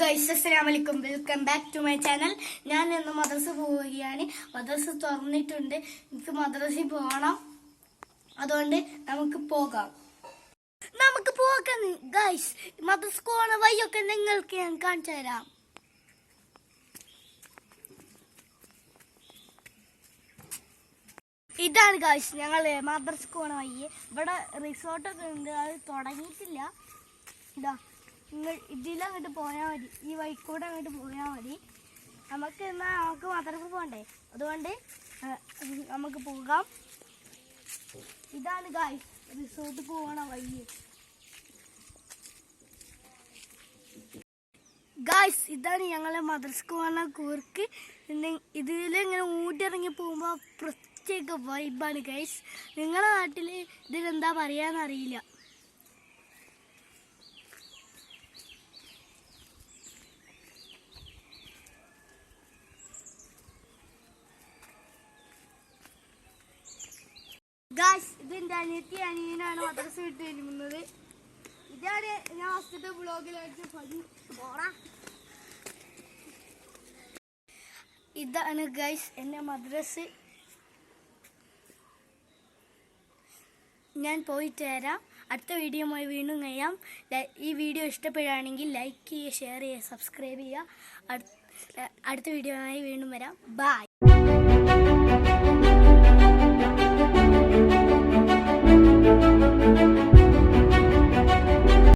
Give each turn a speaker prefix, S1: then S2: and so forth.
S1: Guys അസ്സലാമലൈക്കും welcome back to my channel ഞാൻ ഇന്ന് മദ്രസ പോവുകയാണ്. മദ്രസ തുറന്നിട്ടുണ്ട്. എനിക്ക് മദ്രസയിൽ പോകണം അതുകൊണ്ട് നമുക്ക് പോകാം. നമുക്ക് പോകാം ഗൈസ് മദ്രസ പോണ വഴിയൊക്കെ നിങ്ങൾക്ക് ഞാൻ കാണിച്ചു തരാം. ഇതാണ് ഗൈസ് ഞങ്ങൾ മദ്രസ പോണ വഴി. ഇവിടെ റിസോർട്ടൊക്കെ ഉണ്ട്. അത് തുടങ്ങിയിട്ടില്ല. ഇതാ. ഇതിലങ്ങോട്ട് പോയാൽ മതി. ഈ വഴിക്കൂടെ അങ്ങോട്ട് പോയാൽ മതി. നമുക്ക് എന്നാൽ നമുക്ക് മദ്രസ പോകണ്ടേ അതുകൊണ്ട് നമുക്ക് പോകാം. ഇതാണ് ഗായ് റിസോർട്ട് പോകണ വഴി. ഗായ്സ് ഇതാണ് ഞങ്ങളെ മദ്രസക്ക് പോകുന്ന കൂർക്ക്. ഇതിലിങ്ങനെ ഊട്ടിറങ്ങി പോകുമ്പോൾ പ്രത്യേക വൈബാണ് ഗൈസ് നിങ്ങളുടെ നാട്ടിൽ ഇതിലെന്താ പറയാന്നറിയില്ല. ഗായ്സ് ഇതെന്റെ അനിയത്തി അനിയനാണ് മദ്രസ വിട്ട് വരുന്നത് ഇതാണ് ഞാൻ ഫസ്റ്റത്തെ ബ്ലോഗിലായിട്ട് പണി പോറാ ഇതാണ് ഗൈസ് എന്റെ മദ്രസ്. ഞാൻ പോയിട്ട് തരാം അടുത്ത വീഡിയോയുമായി വീണ്ടും കഴിയാം ഈ വീഡിയോ ഇഷ്ടപ്പെടുകയാണെങ്കിൽ ലൈക്ക് ചെയ്യുക ഷെയർ ചെയ്യുക സബ്സ്ക്രൈബ് ചെയ്യുക. അടുത്ത വീഡിയോ ആയി വീണ്ടും വരാം. ബൈ